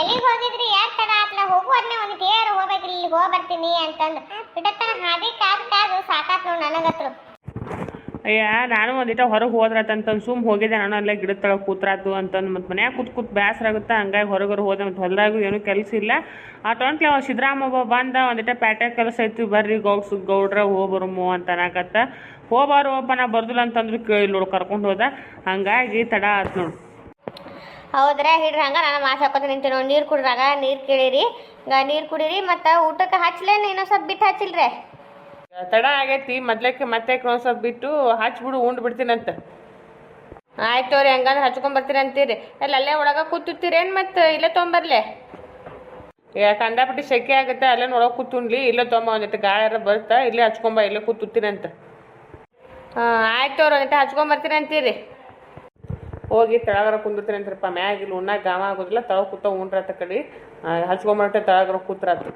ಎಲ್ಲಿಗೆ ಹೋಗಿದ್ರಿ? ಯಾಕೆ ತಡ ಆತ್ಲ? ಹೋಗುವದ್ನೇ ಒಂದು ದೇವರು ಹೋಗ್ಬೇಕ್ರಿ ಇಲ್ಲಿ ಹೋಗಿ ಬರ್ತೀನಿ ಅಂತಂದು. ಬಿಡತ್ತ ಹಾದಿ ಕಾದು ಕಾದು ಸಾಕಾತ್ ನೋಡಿ ನನಗತ್ರು. ಅಯ್ಯ, ನಾನು ಒಂದಿಟ ಹೊರಗೆ ಹೋದ್ರಾತಂತಂದು ಸುಮ್ ಹೋಗಿದ್ದೆ ನಾನು, ಅಲ್ಲೇ ಗಿಡದ ತಳ ಕೂತ್ರಾತು ಅಂತಂದು ಮತ್ತು ಮನ್ಯಾಗ ಕೂತ್ ಕೂತ್ ಬೇಸರ ಆಗುತ್ತೆ? ಹಂಗಾಗಿ ಹೊರಗರು ಹೋದೆ, ಮತ್ತು ಹೊಲದಾಗೂ ಏನೂ ಕೆಲಸ ಇಲ್ಲ. ಆ ಟೊಂಟ್ಲಿ ಅವ ಸಿದ್ದರಾಮಬ್ಬ ಬಂದ, ಒಂದಿಟ ಪ್ಯಾಟೆ ಕೆಲಸ ಐತಿ ಬರ್ರಿ ಗೌಡ್ಸು, ಗೌಡ್ರ ಹೋಗ್ಬರಮು ಅಂತ ಅನ್ನಕತ್ತ. ಹೋಗ್ಬಾರು ಒಬ್ಬ ನಾ ಬರ್ದಿಲ್ಲ ಅಂತಂದ್ರೆ ಕೇಳಿ ನೋಡಿ, ಕರ್ಕೊಂಡು ಹೋದ. ಹಂಗಾಗಿ ತಡ ಆತು ನೋಡು. ಹೌದ್ರ? ಹಿಡ್ರಿ ಹಂಗೆ ನಾನು ಮಾತು ಹಾಕೋತ ನಿಂತೀನಿ ನೋಡಿ ನೀರು ಕುಡ್ರಾಗ ನೀರು ಕೇಳಿರಿ. ನೀರು ಕುಡೀರಿ ಮತ್ತು ಊಟಕ್ಕೆ ಹಚ್ಲೇನು ಇನ್ನೊಂದು ಸ್ವಲ್ಪ ಬಿಟ್ಟು ಹಚ್ಚಿಲ್ರಿ? ತಡ ಆಗೈತಿ ಮೊದ್ಲಕ್ಕೆ ಮತ್ತೆ ಒಂದು ಸ್ವಲ್ಪ ಬಿಟ್ಟು ಹಚ್ಬಿಡು ಉಂಡು ಬಿಡ್ತೀನಂತ. ಆಯ್ತು ರೀ ಹಂಗಂದ್ರೆ ಹಚ್ಕೊಂಡ್ ಬರ್ತೀರಿ ಅಂತೀರಿ. ಎಲ್ಲ ಅಲ್ಲೇ ಒಳಗೆ ಕೂತಿರ್ತೀರೇನು ಮತ್ತು? ಇಲ್ಲೇ ತೊಗೊಂಬರ್ಲೆ ಈಗ ಕಂಡಾಪಟ್ಟಿ ಸೆಕೆ ಆಗುತ್ತೆ ಅಲ್ಲೇ ಒಳಗೆ ಕೂತುಂಡ್ಲಿ ಇಲ್ಲೇ ತೊಗೊಂಬ ಒಂದಿಟ್ಟು ಗಾಳಿಯಾರ ಬರ್ತಾ ಇಲ್ಲೇ ಹಚ್ಕೊಂಬ ಇಲ್ಲೇ ಕೂತಿರ್ತೀನಂತ. ಹಾಂ ಆಯ್ತು ಅವ್ರು ಒಂದಿಟ್ಟು ಹಚ್ಕೊಂಬರ್ತೀರಿ ಅಂತೀರಿ. ಹೋಗಿ ತಳಗರ ಕುಂದಿರ್ತೀನಿ ಅಂತಾರಪ್ಪ ಮ್ಯಾಗ ಇಲ್ಲಿ ಉಣ್ಣ ಗಾಮ ಆಗೋದಿಲ್ಲ ತಳಗ ಕೂತ ಉಂಡ್ರತ್ತ ಕಡೆ ಹಚ್ಕೊಂಬರ್ತೆ ತಳಗರ ಕೂತ್ರಾತು.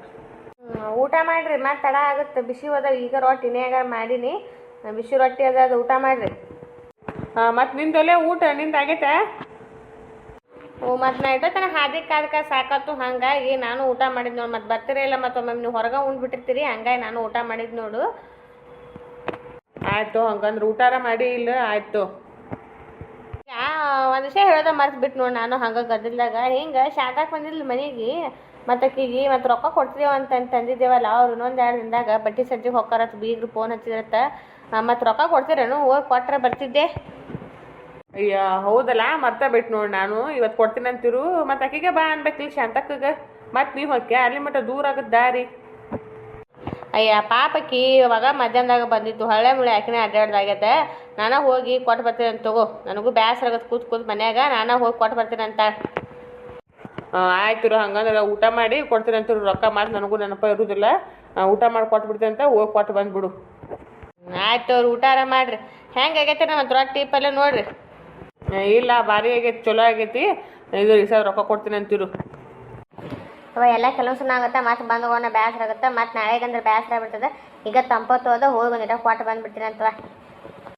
ಊಟ ಮಾಡ್ರಿ ಮತ್ತೆ ತಡ ಆಗುತ್ತೆ. ಬಿಸಿ ಅದ ಈಗ ರೊಟ್ಟಿ ಇನ್ಯಾಗ ಮಾಡೀನಿ. ಬಿಸಿ ರೊಟ್ಟಿ ಅದ ಅದು ಊಟ ಮಾಡ್ರಿ. ಹಾಂ ಮತ್ತು ನಿಂದೊಲೆ ಊಟ ನಿಂದು ಆಗೈತೆ? ಓ ಮತ್ತು ನಾ ಇಟ್ಟತನ ಹಾದಿ ಕಾದಕ ಸಾಕತ್ತು ಹಂಗಾಗಿ ನಾನು ಊಟ ಮಾಡಿದ್ ನೋಡು. ಮತ್ತು ಬರ್ತೀರ ಇಲ್ಲ ಮತ್ತೊಮ್ಮೆ ನೀವು ಹೊರಗೆ ಉಂಡ್ಬಿಟ್ಟಿರ್ತೀರಿ ಹಂಗಾಗಿ ನಾನು ಊಟ ಮಾಡಿದ್ ನೋಡು. ಆಯ್ತು ಹಂಗಂದ್ರೆ ಊಟಾರ ಮಾಡಿ ಇಲ್ಲ ಆಯ್ತು. ಒಂದು ವಿಷಯ ಹೇಳೋದ ಮರ್ತು ಬಿಟ್ಟು ನೋಡಿ ನಾನು ಹಂಗೆ ಗದ್ದಲ್ದಾಗ. ಹಿಂಗೆ ಶಾಂತಾಕ್ ಬಂದಿಲ್ಲ ಮನೆಗೆ ಮತ್ತು ಅಕ್ಕಿಗೆ ಮತ್ತು ರೊಕ್ಕ ಕೊಡ್ತೀವಿ ಅಂತ ತಂದಿದ್ದೇವಲ್ಲ ಅವ್ರು ಇನ್ನೊಂದು ಎರಡು ದಿನದಾಗ ಬಟ್ಟೆ ಸಜ್ಜಿಗೆ ಹೊಕ್ಕಾರತ್, ಬೀಗ್ರು ಫೋನ್ ಹಚ್ಚಿದ್ರತ್ತ ಮತ್ತು ರೊಕ್ಕ ಕೊಡ್ತೀರೇನು? ಹೋಗಿ ಕೊಟ್ರೆ ಬರ್ತಿದ್ದೆ. ಅಯ್ಯ, ಹೌದಲ್ಲ ಮರ್ತ ಬಿಟ್ಟು ನೋಡಿ ನಾನು. ಇವತ್ತು ಕೊಡ್ತೀನಿ ಅಂತಿರು ಮತ್ತು ಅಕ್ಕಿಗೆ ಬಾ ಅನ್ಬೇಕಿಲ್ಲ ಶಾಂತಕ್ಕಗೆ. ಮತ್ತು ನೀವು ಹೊಕ್ಕೆ ಅಲ್ಲಿ ಮಟ್ಟ ದೂರ ಆಗದ ದಾರಿ. ಅಯ್ಯ ಪಾಪಕ್ಕಿ ಇವಾಗ ಮಧ್ಯಾಹ್ನದಾಗ ಬಂದಿತ್ತು ಹಳೆ ಮುಳೆ ಆಕಿನೇ ಅಡ್ಡಾಡ್ದಾಗ್ಯದ ನಾನ ಹೋಗಿ ಕೊಟ್ಟು ಬರ್ತೀನಿ ಅಂತ ತಗೋ. ನನಗೂ ಬೇಸರ ಆಗತ್ತೆ ಕೂತ್ ಕೂತ್ ಮನ್ಯಾಗ ನಾನ ಹೋಗಿ ಕೊಟ್ಟು ಬರ್ತೀನಿ ಅಂತ. ಆಯ್ತು ಹಂಗಂದ್ರೆ ಊಟ ಮಾಡಿ ಕೊಡ್ತೀನಿ ಅಂತ ರೊಕ್ಕ ಮಾಡಿ ನನಗೂ ನೆನಪ ಇರುವುದಿಲ್ಲ ಊಟ ಮಾಡಿ ಕೊಟ್ಟು ಬಿಡ್ತೀನಿ ಅಂತ ಹೋಗಿ ಕೊಟ್ಟು ಬಂದ್ಬಿಡು ಆಯ್ತು ಅವ್ರು ಊಟಾರ ಮಾಡ್ರಿ. ಹೆಂಗೆ ಆಗೈತೆ ನಮ್ಮ ರೊಟ್ಟಿ ಪಲ್ಯ ನೋಡ್ರಿ. ಇಲ್ಲ ಭಾರಿ ಆಗೈತಿ ಚಲೋ ಆಗೈತಿ. ಇದು ಈ ಸಲ ರೊಕ್ಕ ಕೊಡ್ತೀನಿ ಅಂತೀರು ಅವ ಎಲ್ಲ ಕೆಲಸ ಆಗುತ್ತೆ ಮತ್ತೆ ಬಂದ್ಕೊಂಡ ಬ್ಯಾಸರ ಆಗುತ್ತೆ ಮತ್ತೆ ನಾಳೆಗಂದ್ರೆ ಬ್ಯಾಸರ ಆಗ್ಬಿಡ್ತದೆ. ಈಗ ತಂಪತ್ತು ಹೋದ ಹೋಗಿ ಬಂದಿಟ್ಟ ಕೊಟ್ಟು ಬಂದ್ಬಿಡ್ತೀನಿ ಅಂತವ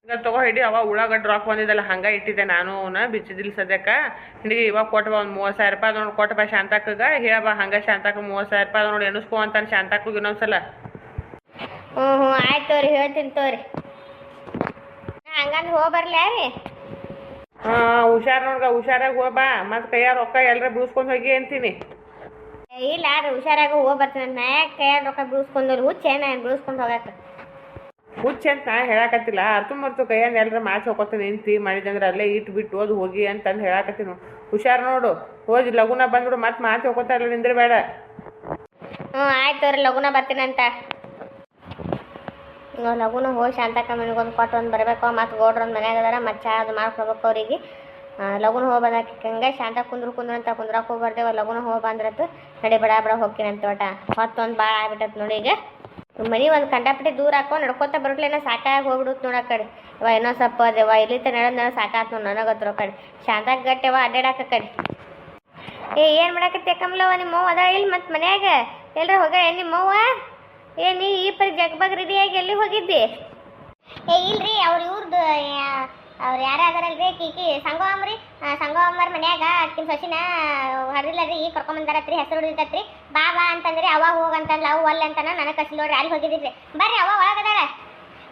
ಈಗ ತಗೋ ಹಿಡಿ ಅವ ಉಳ್ಳಾಗಡ್ಡೆ ರೊಕ್ಕ ಬಂದಿದ್ದಲ್ಲ ಹಂಗೆ ಇಟ್ಟಿದ್ದೆ ನಾನು ಅವನ ಬಿಚ್ಚಿದಿಲ್ಲ ಸದ್ಯಕ್ಕೆ. ಹಿಡಿ ಇವಾಗ ಕೊಟ್ಟು ಒಂದು ಮೂವತ್ತು ಸಾವಿರ ರೂಪಾಯಿ ನೋಡಿ ಕೊಟ್ಟು ಬಾ ಶಾಂತಕ್ಕಗ ಹೇಳಬಾ ಹಂಗೆ ಶಾಂತಕ್ಕ ಮೂವತ್ತು ಸಾವಿರ ರೂಪಾಯಿ ನೋಡಿ ಎಣಿಸ್ಕೊ ಅಂತ ಶಾಂತಕ್ಕಗ ಇನ್ನೊಂದ್ಸಲ ಹ್ಞೂ ಹ್ಞೂ ಆಯ್ತು ತೋರಿ ಹೇಳ್ತೀನಿ ತೋರಿ. ಹಂಗಂದ್ರೆ ಹೋಗಿ ಬರ್ಲಿ ರೀ. ಹಾಂ ಹುಷಾರ್ ನೋಡ್ಗ ಹುಷಾರಾಗಿ ಹೋಗ್ಬಾ ಮತ್ತು ಕೈಯಾಗ ರೊಕ್ಕ ಎಲ್ಲರ ಬೀಳ್ಸ್ಕೊಂಡು ಹೋಗಿ ಅಂತೀನಿ. ಇಲ್ಲ ರೀ ಹುಷಾರಾಗಿ ಹೋಗಿ ಬರ್ತೀನಿ ಅಂತ. ನಾ ಯಾಕೆ ಕೈಯಾಗ ರೊಕ್ಕ ಬೀಳ್ಸ್ಕೊಂಡ್ರಿ ಹುಚ್ಚ ನಾನು ಬೀಳ್ಸ್ಕೊಂಡು ಹೋಗಕ್ಕೆ? ಹುಚ್ಚ ಅಂತ ನಾ ಹೇಳಕತ್ತಿಲ್ಲ. ಅರ್ಥ ಮರ್ತು ಕೈಯಾಗ ಎಲ್ಲರ ಮಾಚ್ ಹೋಗ್ಕೊತೀನಿ ನಿಂತಿ ಮಾಡಿದಂದ್ರೆ ಅಲ್ಲೇ ಇಟ್ಟು ಬಿಟ್ಟು ಓದು ಹೋಗಿ ಅಂತಂದು ಹೇಳಕತ್ತೀನಿ. ಹುಷಾರು ನೋಡು. ಹೋಗಿ ಲಗುನ ಬಂದ್ಬಿಡು ಮತ್ತೆ ಮಾಚ್ ಹೋಗೋತ ನಿಂದ್ರೆ ಬೇಡ ಹ್ಞೂ ಆಯ್ತು ತೋರಿ ಲಗುನ ಬರ್ತೀನಂತ ಲಗುನ ಹೋಗಿ ಶಾಂತಕ್ಕ ಮನೆಗೊಂದು ಕೊಟ್ಟು ಒಂದು ಬರಬೇಕು. ಮತ್ತು ಗೌಡ್ರ ಒಂದು ಮನ್ಯಾಗ ಅದಾರ ಮತ್ತು ಚಾ ಅದು ಮಾಡ್ಕೊಬೇಕು ಅವ್ರಿಗೆ. ಲಗುನ ಹೋಗಿ ಬಂದಾಕಿ ಹಂಗೆ ಶಾಂತ ಕುಂದ್ರು ಕುಂದ್ರು ಅಂತ ಕುಂದ್ರಕ್ಕೆ ಹೋಗ್ಬಾರ್ದೇವ, ಲಗುನ ಹೋಗಿ ಬಂದ್ರತ್ತು ನಡಿ ಬಡ ಬಡ ಹೋಗ್ತೀನಿ ಅಂತ ಒಟ ಹೊತ್ತೊಂದು ಭಾಳ ಆಗ್ಬಿಟ್ಟತ್ ನೋಡಿ ಈಗ. ಮನೆ ಒಂದು ಕಂಡಾಪಟ್ಟಿ ದೂರ ಹಾಕೋ, ನಡ್ಕೋತ ಬರೋಟ್ಲೇನ ಸಾಕಾಗಿ ಹೋಗ್ಬಿಡುತ್ತೆ ನೋಡ ಕಡೆ. ಇವ ಇನ್ನೊಂದು ಸ್ವಲ್ಪ ಅದೇವ ಇಲ್ಲಿ ನಡೆದ್ ನಡೆದ್ ಸಾಕಾತ್ ನೋಡಿ ನನಗತ್ರ ಕಡೆ. ಶಾಂತಾಗ ಗಟ್ಟೆವ ಅಡ್ಡಾಡಕ ಕಡೆ. ಏ, ಏನು ಮಾಡಕತ್ತೆ ಕಮಲವ್ವ ನಿಮ್ಮ ಅವ್ವ ಅದ ಇಲ್ಲಿ ಮತ್ತೆ ಮನ್ಯಾಗ? ಎಲ್ಲರ ಹೋಗ ನಿಮ್ಮ ಅವ್ವ? ಏ, ನೀ ಈ ಪರಿ ಜಗ್ಬಗ್ ರೆಡಿಯಾಗಿ ಎಲ್ಲಿ ಹೋಗಿದ್ದಿ? ಏ, ಇಲ್ರಿ, ಅವ್ರ ಇವ್ರದ್ದು ಅವ್ರು ಯಾರು ಅದಾರಲ್ರಿ ಕೀಕಿ ಸಂಗವಾಮ್ರಿ ಸಂಗವಾಮರ್ ಮನ್ಯಾಗ ಅಕ್ಕಿನ ಸೊಸಿನ ರೀ ಈಗ ಕರ್ಕೊಂಬಂದಾರತ್ರಿ ಹೆಸರು ಹಿಡಿತತ್ರಿ ಬಾ ಬಾ ಅಂತಂದ್ರಿ ಅವ ಹೋಗಂತಂದ್ಲ ಅವು ಒಲ್ಲೆ ಅಂತಾನ ನನಗೆ ಕಸಿ ನೋಡ್ರಿ ಅಲ್ಲಿ ಹೋಗಿದ್ರಿ ಬರ್ರಿ ಅವ ಒಳಗದಾರ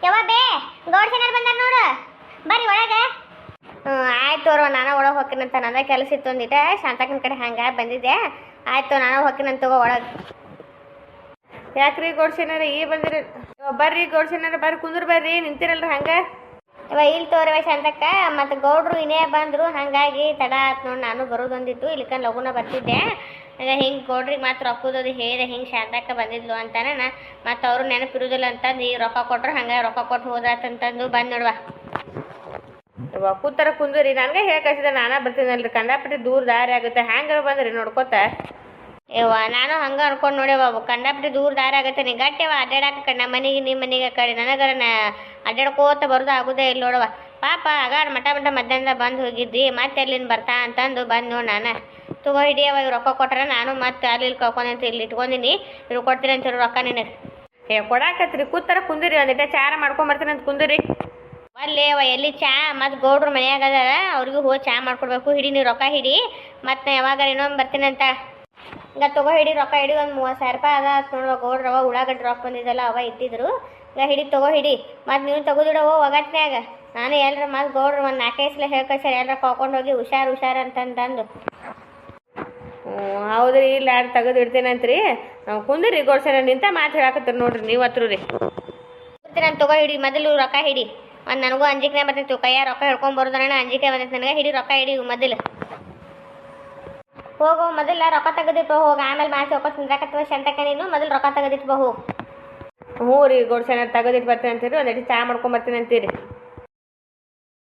ಯವ್ವ ಬೇ, ಗೌಡ್ ಬಂದಾರ ನೋಡು. ಬರ್ರಿ ಒಳಗೆ. ಆಯ್ತು ಅವ್ರು ನಾನು ಒಳಗೆ ಹೋಗ್ತೀನಂತ ನನ್ನ ಕೆಲಸ ಇತ್ತು ಅಂದಿದ್ದೆ ಶಾಂತಕ್ಕನ ಕಡೆ ಹಂಗೆ ಬಂದಿದ್ದೆ. ಆಯ್ತು ನಾನು ಹೋಗ್ತೀನಂತ ತಗೋ ಒಳಗೆ. ಯಾಕ್ರಿ ಗೋಡ್ಸಿನಾರ ಈ ಬಂದಿರ ಬರ್ರಿ ಗೋಡ್ಸಿನಾರ ಬರ್ರಿ, ಕುಂದ್ರ ಬರ್ರಿ, ನಿಂತಿರಲ್ರಿ ಹಂಗೆ. ಇವ ಇಲ್ಲಿ ತೋರಿವ ಶಾಂತಕ್ಕ ಮತ್ತು ಗೌಡ್ರು ಇನ್ನೇ ಬಂದರು, ಹಾಗಾಗಿ ತಡ ಆತು ನೋಡಿ ನಾನು ಬರೋದೊಂದಿತ್ತು ಇಲ್ಲಿಕ ಲಗುನ ಬರ್ತಿದ್ದೆ. ಈಗ ಹಿಂಗೆ ಗೌಡ್ರಿಗೆ ಮಾತ್ರ ರೊಕ್ಕದದು ಹೇಳಿದೆ ಹಿಂಗೆ ಶಾಂತಕ್ಕ ಬಂದಿದ್ಲು ಅಂತಾನೆ ನಾ ಮತ್ತು ಅವರು ನೆನಪಿರುವುದಿಲ್ಲ ಅಂತಂದು ನೀ ರೊಕ್ಕ ಕೊಟ್ರು, ಹಂಗೆ ರೊಕ್ಕ ಕೊಟ್ಟು ಹೋದಾತಂತಂದು ಬಂದು ನೋಡುವ ಇವಾಗ ಕೂತಾರ ಕುಂದ್ರಿ, ನನಗೆ ಹೇಳಿ ಕಳ್ಸಿದೆ, ನಾನೇ ಬರ್ತೀನಲ್ರಿ, ಕಂಡಾಪಟ್ಟಿ ದೂರ ದಾರಿ ಆಗುತ್ತೆ, ಹ್ಯಾಂಗಾರ ಬಂದ್ರಿ ನೋಡ್ಕೋತ ಯವ್ವ ನಾನು ಹಂಗೆ ಅನ್ಕೊಂಡು ನೋಡಿ ಕಣ್ಣ ಬಿಟ್ಟು ದೂರ ದಾರ ಆಗತ್ತೆ ನೀ ಗಟ್ಟಿವ ಅಡ್ಡಾಡಕ ಕಣ್ಣ ನಮ್ಮ ಮನೆಗೆ ನಿಮ್ಮ ಮನೆಗೆ ಕಡೆ ನನಗರ ನಾ ಅಡ್ಡಾಡ್ಕೋತ ಬರೋದು ಆಗುದೇ ಇಲ್ಲ ನೋಡವ ಪಾಪ ಆಗಾಡ ಮಟ ಮಟ ಮಧ್ಯಾಹ್ನದ ಬಂದು ಹೋಗಿದ್ದಿ ಮತ್ತೆ ಎಲ್ಲಿಂದ ಬರ್ತಾ ಅಂತಂದು ಬಂದು ನೋಡಿ ನಾನು. ತಗೋ ಹಿಡಿಯವ ಇವ್ ರೊಕ್ಕ ಕೊಟ್ರೆ ನಾನು ಮತ್ತೆ ಅಲ್ಲಿ ಇಲ್ಲಿ ಕಳ್ಕೊಂಡಂತ ಇಲ್ಲಿ ಇಟ್ಕೊಂಡಿನಿ ಇವ್ರು ಕೊಡ್ತೀನಿ ಅಂತೀರು ರೊಕ್ಕ ನಿನಗೆ. ಏ ಕೊಡಾಕತ್ರಿ ಕೂತಾರ ಕುಂದಿರಿ ಒಂದಿಟ ಚಾರ ಮಾಡ್ಕೊಂಡ್ ಬರ್ತೀನಿ ಅಂತ ಕುಂದಿರಿ. ಅಲ್ಲೇವ ಎಲ್ಲಿ ಚಾ? ಮತ್ತು ಗೌಡ್ರು ಮನೆಯಾಗದಾರ ಅವ್ರಿಗೂ ಹೋಗಿ ಚಾ ಮಾಡ್ಕೊಡ್ಬೇಕು ಹಿಡಿ ನೀವು ರೊಕ್ಕ ಹಿಡಿ ಮತ್ತೆ ಯಾವಾಗ ಇನ್ನೊಮ್ಮೆ ಬರ್ತೀನಂತ ಅಂತ. ಈಗ ತಗೋ ಹಿಡಿ ರೊಕ್ಕ ಹಿಡಿ ಒಂದು ಮೂವತ್ತು ಸಾವಿರ ರೂಪಾಯಿ ಅದ ನೋಡುವ ಗೋಡ್ರವ ಉಳ್ಳಾಗಡ್ಡೆ ರೊಕ್ಕ ಬಂದಿದ್ದಲ್ಲ ಅವ ಇದ್ದಿದ್ರು. ಈಗ ಹಿಡಿ ತಗೋ ಹಿಡಿ ಮತ್ತು ನೀವು ಓ ಒಗಟ್ನ್ಯಾಗ. ನಾನು ಎಲ್ಲರ ಮತ್ತು ಗೌಡ್ರು ಒಂದು ನಾಲ್ಕೈದು ಸಲ ಹೇಳ್ಕಳ್ಸ್ಯಾರ ಎಲ್ಲರ ಕಾಕೊಂಡು ಹೋಗಿ ಹುಷಾರು ಹುಷಾರು ಅಂತಂತಂದು ಹ್ಞೂ ರೀ ಇಲ್ಲ ಯಾರು ತೆಗೆದು ಇಡ್ತೇನಂತ್ರಿ ನಾವು ಕುಂದಿರಿ ಗೋಡ್ಸರ ನಿಂತ ಮಾತು ಹೇಳಾಕತ್ತೀರಿ ನೋಡ್ರಿ ನೀವು ಹತ್ರ ರೀ. ನಾನು ತಗೋ ಹಿಡಿ ಮೊದಲು ರೊಕ್ಕ ಹಿಡಿ. ಒಂದು ನನಗೂ ಅಂಜಿಕೆ ಬರ್ತೈತಿ ಕೈಯ ರೊಕ್ಕ ಹಿಡ್ಕೊಂಡು ಬರೋದ್ರಣ್ಣ ಅಂಜಿಕೆ ಬರ್ತೈತಿ ನನಗೆ ಹಿಡಿ ರೊಕ್ಕ ಹಿಡಿ ಮೊದಲು. ಹೋಗು, ಮೊದಲ ರೊಕ್ಕ ತೆಗೆದಿಟ್ಟು ಹೋಗಿ, ಆಮೇಲೆ ಮಾಸಿ ವಾಪಸ್ ತಿಂದ್ರಾಕತ್ತವ ಶಂತಕ ನೀನು, ಮೊದಲು ರೊಕ್ಕ ತೆಗೆದಿಟ್ಟು ಹೋಗು. ಹ್ಞೂ ರೀ, ಗೋಡ್ಸೇನ ತೆಗೆದಿಟ್ಟು ಬರ್ತೀನಿ ಅಂತೀರಿ ಒಂದೆರಡು ಚಾ ಮಾಡ್ಕೊಂಬರ್ತೀನಿ ಅಂತೀರಿ